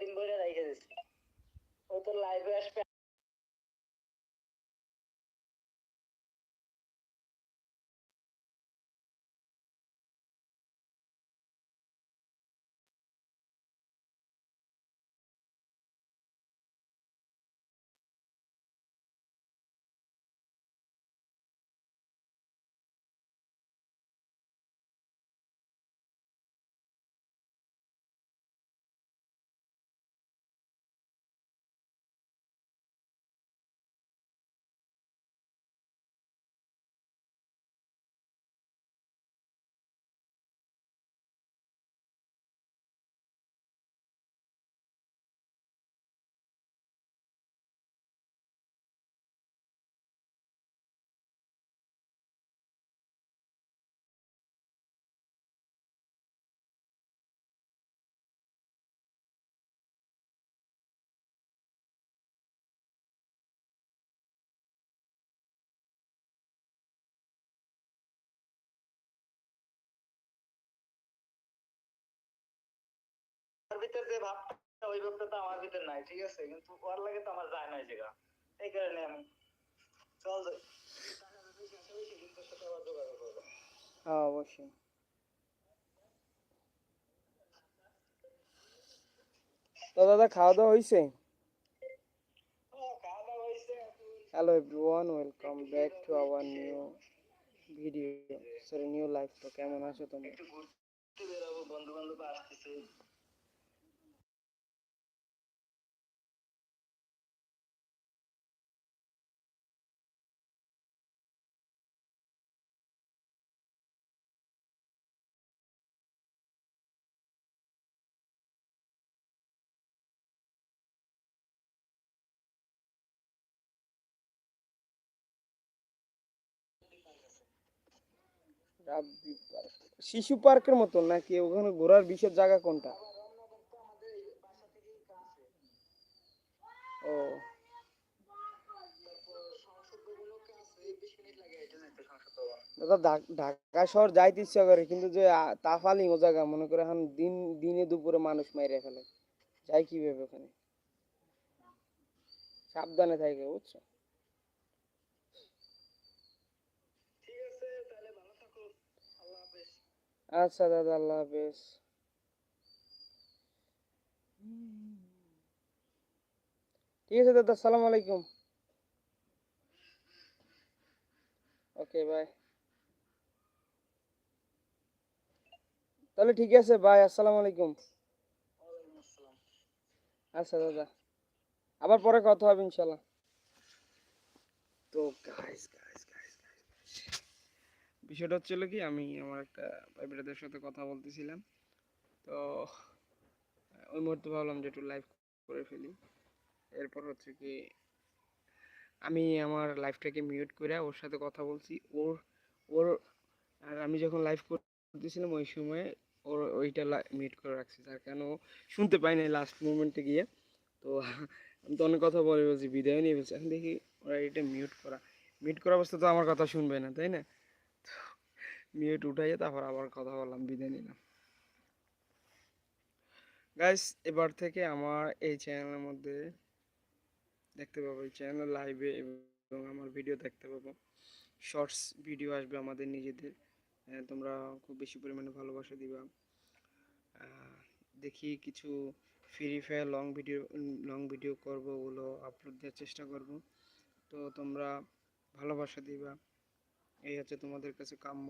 দিন বইরা রেখে দিছি ও তো লাইভে আসবে ভিতর যে ভাবটা ওই ভাবটা তো আমার ভিতর নাই ঠিক আছে? কিন্তু ওর লাগে তো আমার যায় না জায়গা। এই কারণে আমি চল হয়, অবশ্যই। তো দাদা খাওয়া দাওয়া হয়েছে হ্যাঁ, hello everyone welcome back to our new video sorry new life তো কেমন আছো তোমরা? একটু ঘুরতে বেরোবো বন্ধু বান্ধব আসতেছে। শিশু পার্কের মতো নাকি? ওখানে ঘোরার বিশেষ জায়গা কোনটা? ও। দাদা ঢাকা শহর যাইতে ইচ্ছা করে, কিন্তু যে তাফালিং ও জায়গা, মনে করে এখন দিন, দিনে দুপুরে মানুষ মাইরে ফেলে। যাই কীভাবে ওখানে। সাবধানে থাকে বুঝছ ঠিক আছে তাহলে ভালো থাকো আল্লাহ হাফেজ আচ্ছা দাদা, আল্লাহ হাফেজ। ঠিক আছে, দাদা সালাম আলাইকুম। Okay, bye. তাহলে ঠিক আছে, বাই, আসসালামু আলাইকুম। আচ্ছা দাদা। আবার পরে কথা হবে, ইনশাল্লাহ। তো গাইস গাইস গাইস বিষয়টা হচ্ছিল কি, আমি আমার একটা ব্রাদারের সাথে কথা বলতেছিলাম। তো ওই মুহূর্তে ভাবলাম যে একটু লাইভ করে ফেলি। এরপর হচ্ছে কি, আমি আমার লাইফটাকে মিউট করে ওর সাথে কথা বলছি। ওর ওর, আর আমি যখন লাইভ করতেছিলাম ওই সময় ওর ওইটা মিউট করে রাখছি। তার কারণ ও শুনতে পাই নাই লাস্ট মোমেন্টে গিয়ে। তো, আমি তো অনেক কথা বলে বলছি বিদায় নিয়ে ফেলছি। এখন দেখি ওরা এটা মিউট করা মিউট করা অবস্থা তো আমার কথা শুনবে না, তাই না? মিউট উঠাইয়ে তারপর আবার কথা বললাম, বিদায় নিলাম। গাইস এবার থেকে আমার এই চ্যানেলের মধ্যে দেখতে পাবো, এই চ্যানেল লাইভে এবং আমার ভিডিও দেখতে পাবো। শর্টস ভিডিও আসবে আমাদের নিজেদের। তোমরা খুব বেশি পরিমাণে ভালোবাসা দিবা। দেখি কিছু free fire long video long video করব, ওগুলো আপলোড দেওয়ার চেষ্টা করব। তো তোমরা ভালোবাসা দিবা। এই হচ্ছে তোমাদের কাছে কাম্য।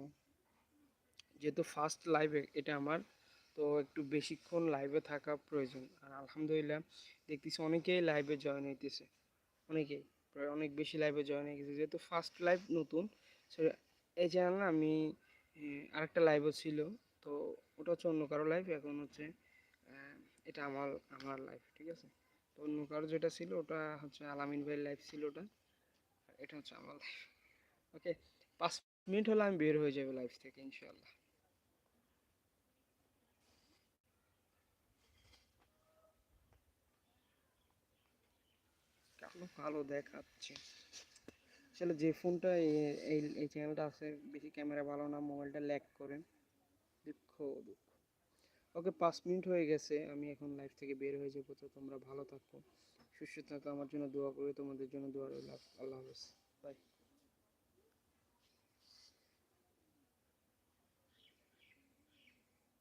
যেহেতু ফার্স্ট লাইভে এটা আমার, তো একটু বেশিক্ষণ লাইভে থাকা প্রয়োজন। আর আলহামদুলিল্লাহ দেখতেছি অনেকেই লাইভে জয়েন হইতেছে। অনেকেই, প্রায় অনেক বেশি লাইভে জয়েন হয়ে গেছে। যেহেতু ফার্স্ট লাইভ নতুন এই চ্যানেলে আমি আরেকটা লাইভও ছিল। তো ওটা হচ্ছে অন্য কারও লাইভ এখন হচ্ছে এটা আমার আমার লাইফ ঠিক আছে? তো অন্য কারও যেটা ছিল, ওটা হচ্ছে আলামিন ভাইয়ের লাইফ ছিল ওটা। এটা হচ্ছে আমার লাইফ ওকে পাঁচ মিনিট হলে আমি বের হয়ে যাব লাইফ থেকে ইনশাল্লাহ কালো দেখাচ্ছে। আসলে যে ফোনটা এই, এই- চ্যানেলটা আছে, বেশি ক্যামেরা ভালো না মোবাইলটা ল্যাক করে। দুঃখ দুঃখ। ওকে, পাঁচ মিনিট হয়ে গেছে, আমি এখন লাইভ থেকে বের হয়ে যাব, তো তোমরা ভালো থাকো, সুস্থ থাকো, আমার জন্য দোয়া করে তোমাদের জন্য দোয়া রইল। আল্লাহ হাফেজ। বাই